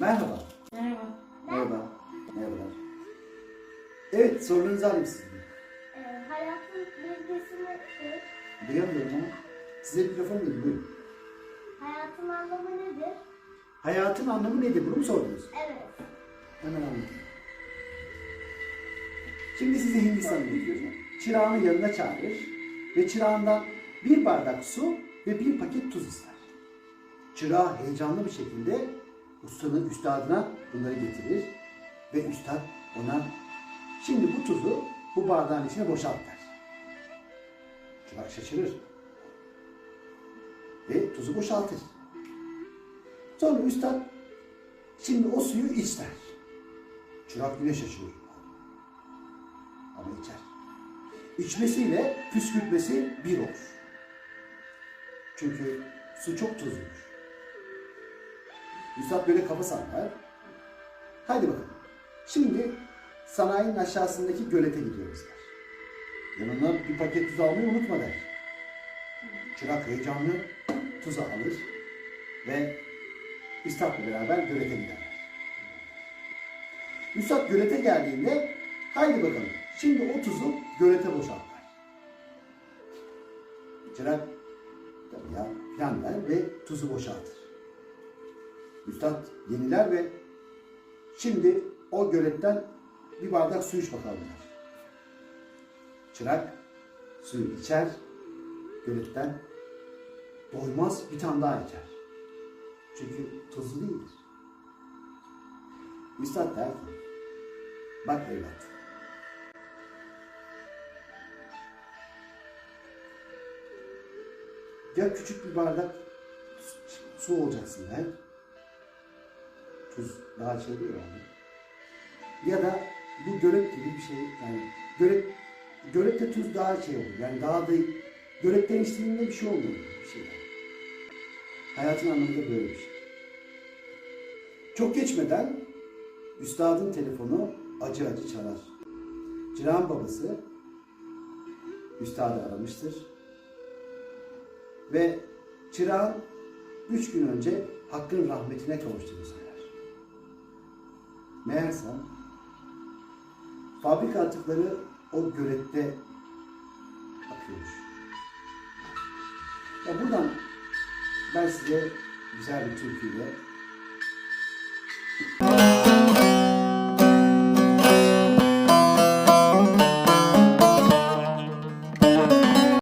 Merhaba. Merhaba. Merhaba. Merhabalar. Evet sorularınızı alayım sizden. Ee, hayatın bilgisi nedir? Duyamıyorum ama size mikrofon verin buyurun. Hayatın anlamı nedir? Hayatın anlamı nedir bunu mu sordunuz? Evet. Hemen anlatayım. Şimdi size Hindistan'ı götürüyorum. Çırağını yanına çağırır ve çırağından bir bardak su ve bir paket tuz ister. Çırağı heyecanlı bir şekilde ustanın üstadına bunları getirir ve üstad ona şimdi bu tuzu bu bardağın içine boşalt der. Çırak şaşırır ve tuzu boşaltır. Sonra üstad şimdi o suyu iç der. Çırak yine şaşırır. Ama içer. İçmesiyle püskürtmesi bir olur. Çünkü su çok tuzludur. Üstad böyle kafa sallar. Haydi bakalım. Şimdi sanayinin aşağısındaki gölete gidiyoruz der. Yanına bir paket tuz almayı unutma der. Çırak heyecanlı tuzu alır ve Üstad'la beraber gölete giderler. Üstad gölete geldiğinde haydi bakalım şimdi o tuzu gölete boşaltlar. Çırak tabii ya filan der ve tuzu boşaltır. Üstad yeniler ve şimdi o göletten bir bardak su iç bakalım. Çırak suyu içer, göletten doymaz bir tane daha içer. Çünkü tuzlu değildir. Üstad der ki, bak evlat, ya küçük bir bardak su olacaksın der. Tuz daha şey yani. Ya da bu gölet gibi bir şey yani gölet gölette tuz daha şey olur. Yani daha da göletten içtiğinde bir şey olmuyor. Bir şey yani. Hayatın anlamı da böyle bir şey. Çok geçmeden üstadın telefonu acı acı çalar. Çırağın babası üstadı aramıştır. Ve çırağın üç gün önce Hakk'ın rahmetine kavuştuğunu söyler. Meğersem fabrika atıkları o gölette akıyormuş. Ya buradan ben size güzel bir türküyle